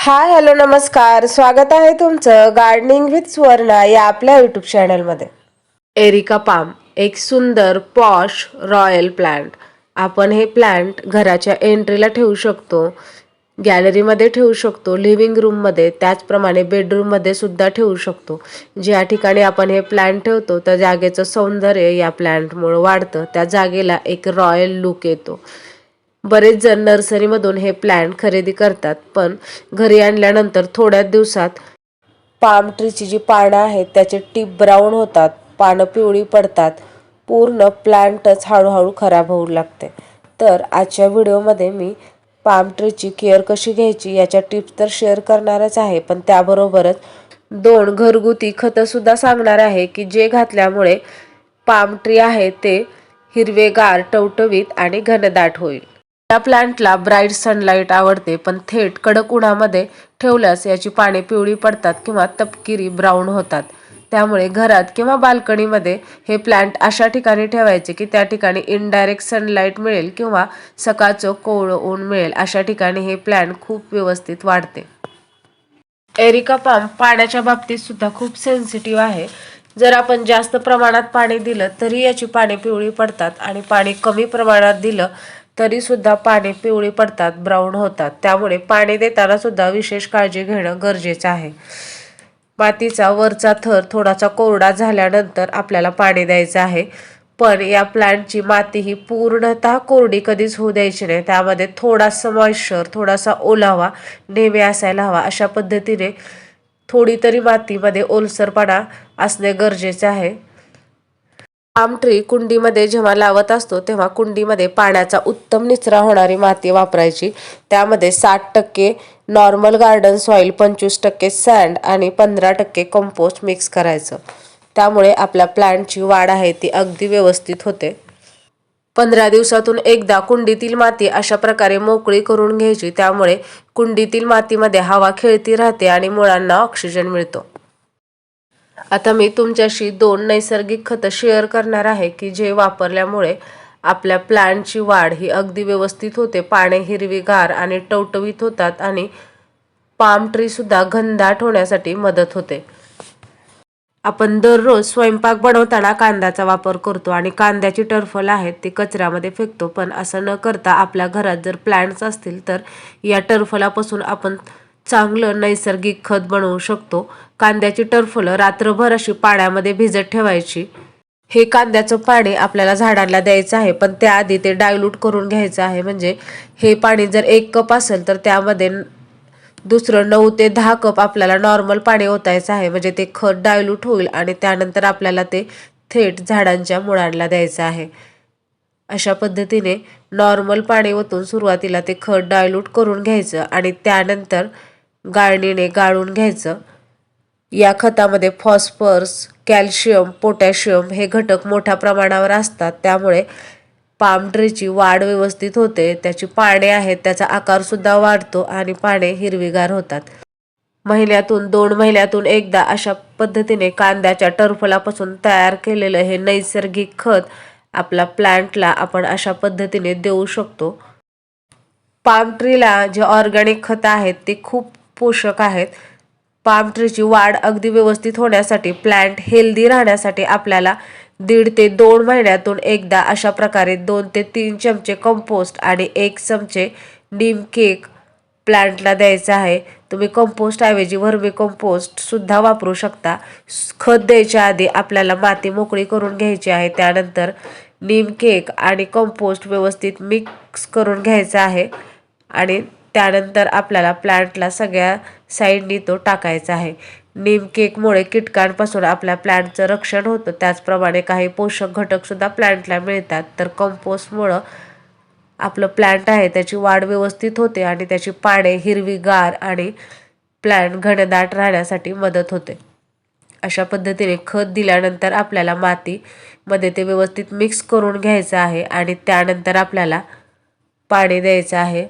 Hi hello नमस्कार. स्वागत आहे तुमचं गार्डनिंग विथ सुवर्णा या आपल्या यूट्यूब चॅनलमध्ये एरिका पाम एक सुंदर पॉश रॉयल प्लांट आपण हे प्लांट घराच्या एंट्रीला ठेवू शकतो गॅलरीमध्ये ठेवू शकतो लिव्हिंग रूममध्ये त्याचप्रमाणे बेडरूममध्ये सुद्धा ठेवू शकतो. ज्या ठिकाणी आपण हे प्लांट ठेवतो त्या जागेचं सौंदर्य या प्लांटमुळं वाढतं. त्या जागेला एक रॉयल लुक येतो. बरेच जण नर्सरीमधून हे प्लॅन्ट खरेदी करतात पण घरी आणल्यानंतर थोड्याच दिवसात पाम ट्रीची जी पानं आहेत त्याचे टीप ब्राऊन होतात पानं पिवळी पडतात पूर्ण प्लांटच हळूहळू खराब होऊ लागते. तर आजच्या व्हिडिओमध्ये मी पाम ट्रीची केअर कशी घ्यायची याच्या टिप्स तर शेअर करणारच आहे पण त्याबरोबरच दोन घरगुती खतंसुद्धा सांगणार आहे की जे घातल्यामुळे पाम ट्री आहे ते हिरवेगार टवटवीत आणि घनदाट होईल. या प्लांटला ब्राईट सनलाईट आवडते पण थेट कडक उन्हामध्ये ठेवल्यास याची पाने पिवळी पडतात किंवा तपकिरी ब्राऊन होतात. त्यामुळे घरात किंवा बाल्कनीमध्ये हे प्लांट अशा ठिकाणी ठेवायचे की त्या ठिकाणी इनडायरेक्ट सनलाईट मिळेल किंवा सकाळचं कोवळं ऊन मिळेल अशा ठिकाणी हे प्लांट खूप व्यवस्थित वाढते. एरिका पाम पाण्याच्या बाबतीत सुद्धा खूप सेन्सिटिव्ह आहे. जर आपण जास्त प्रमाणात पाणी दिलं तरी याची पाने पिवळी पडतात आणि पाणी कमी प्रमाणात दिलं तरी सुद्धा पाने पिवळी पडतात ब्राऊन होतात. त्यामुळे पाणी देताना सुद्धा विशेष काळजी घेणं गरजेचं आहे. मातीचा वरचा थर थोडासा कोरडा झाल्यानंतर आपल्याला पाणी द्यायचं आहे. पण या प्लांटची माती ही पूर्णतः कोरडी कधीच होऊ द्यायची नाही. त्यामध्ये थोडासा मॉइश्चर थोडासा ओलावा नेहमी असायला हवा. अशा पद्धतीने थोडी तरी मातीमध्ये ओलसरपणा असणे गरजेचे आहे. आमट्री ट्री कुंडीमध्ये जेव्हा लावत असतो तेव्हा कुंडीमध्ये पाण्याचा उत्तम निचरा होणारी माती वापरायची. त्यामध्ये साठ टक्के नॉर्मल गार्डन सॉईल पंचवीस टक्के सँड आणि पंधरा टक्के कंपोस्ट मिक्स करायचं. त्यामुळे आपल्या प्लांटची वाढ आहे ती अगदी व्यवस्थित होते. पंधरा दिवसातून एकदा कुंडीतील माती अशा प्रकारे मोकळी करून घ्यायची. त्यामुळे कुंडीतील मातीमध्ये हवा खेळती राहते आणि मुळांना ऑक्सिजन मिळतो. आता मी तुमच्याशी दोन नैसर्गिक खतं शेअर करणार आहे की जे वापरल्यामुळे आपल्या प्लांटची वाढ ही अगदी व्यवस्थित होते. पाने हिरवीगार आणि टवटवीत होतात आणि पाम ट्रीसुद्धा घनदाट होण्यासाठी मदत होते. आपण दररोज स्वयंपाक बनवताना कांद्याचा वापर करतो आणि कांद्याची टर्फल आहेत ती कचऱ्यामध्ये फेकतो. पण असं न करता आपल्या घरात जर प्लांट्स असतील तर या टर्फलापासून आपण चांगलं नैसर्गिक खत बनवू शकतो. कांद्याची टरफलं रात्रभर अशी पाण्यामध्ये भिजत ठेवायची. हे कांद्याचं पाणी आपल्याला झाडांना द्यायचं आहे पण त्याआधी ते डायल्यूट करून घ्यायचं आहे. म्हणजे हे पाणी जर एक कप असेल तर त्यामध्ये दुसरं नऊ ते दहा कप आपल्याला नॉर्मल पाणी ओतायचं आहे. म्हणजे ते खत डायल्यूट होईल आणि त्यानंतर आपल्याला ते थेट झाडांच्या मुळांना द्यायचं आहे. अशा पद्धतीने नॉर्मल पाणी ओतून सुरुवातीला ते खत डायल्यूट करून घ्यायचं आणि त्यानंतर गाळणीने गाळून घ्यायचं. या खतामध्ये फॉस्फरस कॅल्शियम पोटॅशियम हे घटक मोठ्या प्रमाणावर असतात. त्यामुळे पाम ट्रीची वाढ व्यवस्थित होते. त्याची पाने आहेत त्याचा आकारसुद्धा वाढतो आणि पाने हिरवीगार होतात. महिन्यातून दोन महिन्यातून एकदा अशा पद्धतीने कांद्याच्या टरफलापासून तयार केलेलं हे नैसर्गिक खत आपल्या प्लांटला आपण अशा पद्धतीने देऊ शकतो. पाम ट्रीला जे ऑर्गॅनिक खतं आहेत ते खूप पोषक आहेत. पाम ट्रीची वाढ अगदी व्यवस्थित होण्यासाठी प्लांट हेल्दी राहण्यासाठी आपल्याला दीड ते दोन महिन्यातून एकदा अशा प्रकारे दोन ते तीन चमचे कंपोस्ट आणि एक चमचे नीम केक प्लांटला द्यायचा आहे. तुम्ही कंपोस्टऐवजी व्हर्मी कंपोस्टसुद्धा वापरू शकता. खत द्यायच्या आधी आपल्याला माती मोकळी करून घ्यायची आहे. त्यानंतर नीम केक आणि कंपोस्ट व्यवस्थित मिक्स करून घ्यायचा आहे. आणि त्यानंतर आपल्याला प्लांटला सगळ्या साईडनी तो टाकायचा आहे. नीम केकमुळे कीटकांपासून आपल्या प्लांटचं रक्षण होतं. त्याचप्रमाणे काही पोषक घटकसुद्धा प्लांटला मिळतात. तर कंपोस्टमुळं आपलं प्लांट आहे त्याची वाढ व्यवस्थित होते आणि त्याची पाने हिरवीगार आणि प्लांट घनदाट राहण्यासाठी मदत होते. अशा पद्धतीने खत दिल्यानंतर आपल्याला मातीमध्ये ते व्यवस्थित मिक्स करून घ्यायचं आहे आणि त्यानंतर आपल्याला पाणी द्यायचं आहे.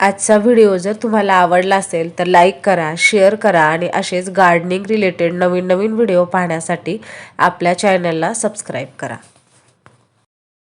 आजचा व्हिडिओ जर तुम्हाला आवडला असेल तर लाईक करा शेअर करा आणि असेच गार्डनिंग रिलेटेड नवीन नवीन व्हिडिओ पाहण्यासाठी आपल्या चॅनलला सबस्क्राईब करा.